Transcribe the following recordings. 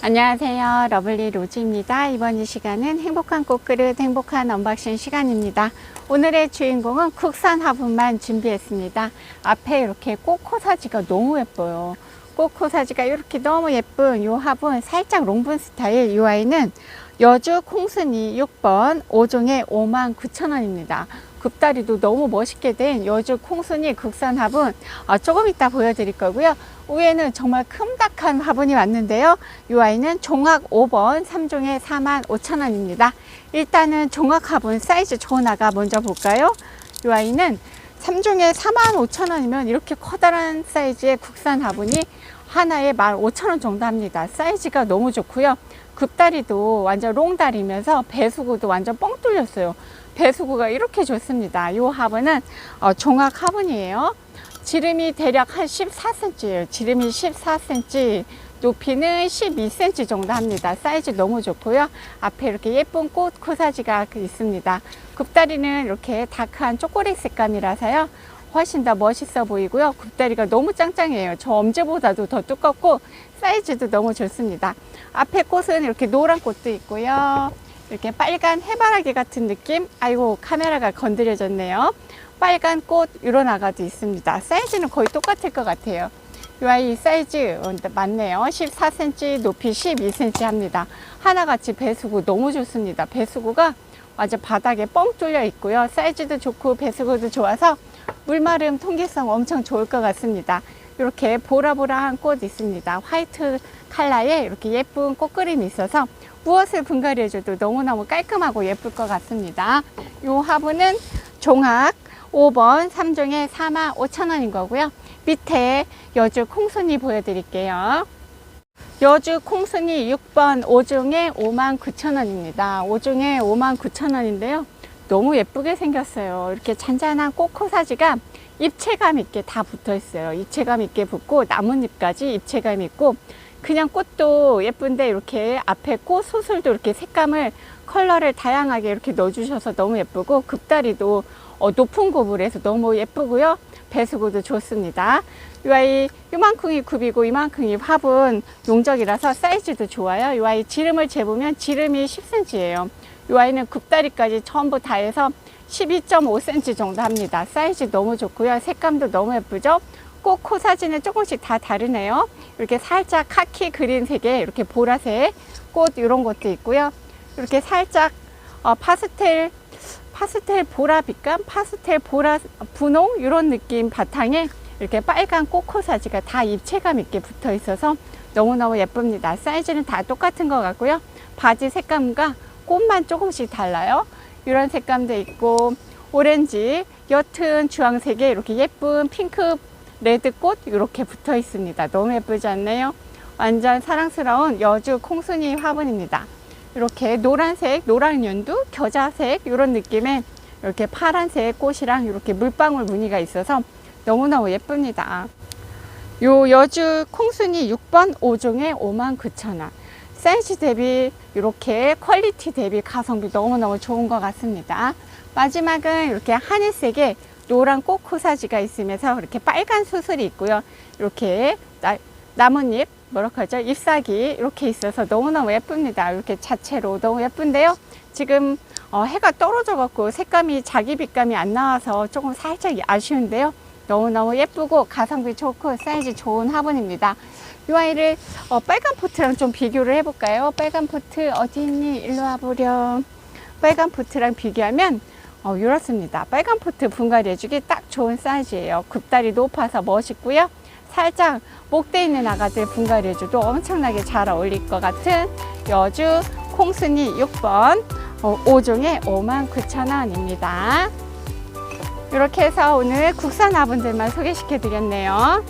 안녕하세요. 러블리 로즈입니다. 이번 이 시간은 행복한 꽃그릇 행복한 언박싱 시간입니다. 오늘의 주인공은 국산 화분만 준비했습니다. 앞에 이렇게 꽃코사지가 너무 예뻐요. 꽃코사지가 이렇게 너무 예쁜 이 화분 살짝 롱분 스타일 이 아이는 여주 콩순이 6번 5종에 5만 9천 원입니다. 굽다리도 너무 멋있게 된 여주 콩순이 국산 화분 어, 조금 이따 보여드릴 거고요. 위에는 정말 큼닥한 화분이 왔는데요. 이 아이는 종합 5번 3종에 4만 5천 원입니다. 일단은 종합 화분 사이즈 좋은 아가 먼저 볼까요? 이 아이는 3종에 4만 5천 원이면 이렇게 커다란 사이즈의 국산 화분이 하나에 1만 5천 원 정도 합니다. 사이즈가 너무 좋고요. 굽다리도 완전 롱다리면서 배수구도 완전 뻥 뚫렸어요. 배수구가 이렇게 좋습니다. 이 화분은 어, 종합 화분이에요. 지름이 대략 한 14cm예요. 지름이 14cm, 높이는 12cm 정도 합니다. 사이즈 너무 좋고요. 앞에 이렇게 예쁜 꽃 코사지가 있습니다. 굽다리는 이렇게 다크한 초콜릿 색감이라서요. 훨씬 더 멋있어 보이고요. 굽다리가 너무 짱짱해요. 저 엄지보다도 더 두껍고 사이즈도 너무 좋습니다. 앞에 꽃은 이렇게 노란 꽃도 있고요. 이렇게 빨간 해바라기 같은 느낌. 아이고 카메라가 건드려졌네요. 빨간 꽃 이런 아가도 있습니다. 사이즈는 거의 똑같을 것 같아요. 이 아이 사이즈 어, 맞네요. 14cm, 높이 12cm 합니다. 하나같이 배수구 너무 좋습니다. 배수구가 완전 바닥에 뻥 뚫려 있고요. 사이즈도 좋고 배수구도 좋아서 물마름 통기성 엄청 좋을 것 같습니다. 이렇게 보라보라한 꽃 있습니다. 화이트 컬러에 이렇게 예쁜 꽃그림이 있어서 무엇을 분갈이해줘도 너무너무 깔끔하고 예쁠 것 같습니다. 이 화분은 종합 5번 3종에 4만 5천 원인 거고요. 밑에 여주 콩순이 보여드릴게요. 여주 콩순이 6번 5종에 5만 9천 원입니다. 5종에 5만 9천 원인데요. 너무 예쁘게 생겼어요. 이렇게 잔잔한 꽃코사지가 입체감 있게 다 붙어 있어요. 입체감 있게 붙고 나뭇잎까지 입체감 있고 그냥 꽃도 예쁜데 이렇게 앞에 꽃 소술도 이렇게 색감을 컬러를 다양하게 이렇게 넣어주셔서 너무 예쁘고 급다리도 어, 높은 고불에서 너무 예쁘고요. 배수구도 좋습니다. 이 아이 요만큼이 굽이고 이만큼이 화분 용적이라서 사이즈도 좋아요. 이 아이 지름을 재보면 지름이 10cm예요. 이 아이는 굽다리까지 전부 다 해서 12.5cm 정도 합니다. 사이즈 너무 좋고요. 색감도 너무 예쁘죠? 꼭 코 사진은 조금씩 다 다르네요. 이렇게 살짝 카키 그린 색에 이렇게 보라색 꽃 이런 것도 있고요. 이렇게 살짝 어, 파스텔 파스텔 보라 빛감, 파스텔 보라 분홍 이런 느낌 바탕에 이렇게 빨간 꽃코사지가 다 입체감 있게 붙어 있어서 너무너무 예쁩니다. 사이즈는 다 똑같은 것 같고요. 바지 색감과 꽃만 조금씩 달라요. 이런 색감도 있고 오렌지, 옅은 주황색에 이렇게 예쁜 핑크 레드 꽃 이렇게 붙어 있습니다. 너무 예쁘지 않나요? 완전 사랑스러운 여주 콩순이 화분입니다. 이렇게 노란색, 노랑 연두, 겨자색 이런 느낌의 이렇게 파란색 꽃이랑 이렇게 물방울 무늬가 있어서 너무너무 예쁩니다. 요 여주 콩순이 6번 5종에 59,000원. 사이즈 대비 이렇게 퀄리티 대비 가성비 너무너무 좋은 것 같습니다. 마지막은 이렇게 하늘색의 노란 꽃 코사지가 있으면서 이렇게 빨간 수술이 있고요. 이렇게 나, 나뭇잎 뭐라고 하죠? 잎사귀 이렇게 있어서 너무너무 예쁩니다. 이렇게 자체로 너무 예쁜데요. 지금 어, 해가 떨어져 갖고 색감이 자기 빛감이 안 나와서 조금 살짝 아쉬운데요. 너무너무 예쁘고 가성비 좋고 사이즈 좋은 화분입니다. 이 아이를 어, 빨간 포트랑 좀 비교를 해볼까요? 빨간 포트 어디 있니? 일로 와보렴. 빨간 포트랑 비교하면 어, 이렇습니다. 빨간 포트 분갈이 해주기 딱 좋은 사이즈예요. 굽다리 높아서 멋있고요. 살짝 목대 있는 아가들 분갈이 해줘도 엄청나게 잘 어울릴 것 같은 여주 콩순이 6번 어, 5종에 59,000원입니다. 이렇게 해서 오늘 국산 화분들만 소개시켜 드렸네요.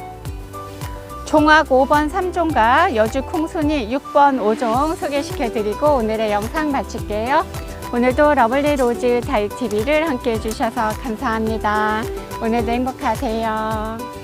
종합 5번 3종과 여주 콩순이 6번 5종 소개시켜 드리고 오늘의 영상 마칠게요. 오늘도 러블리 로즈 다육TV를 함께 해주셔서 감사합니다. 오늘도 행복하세요.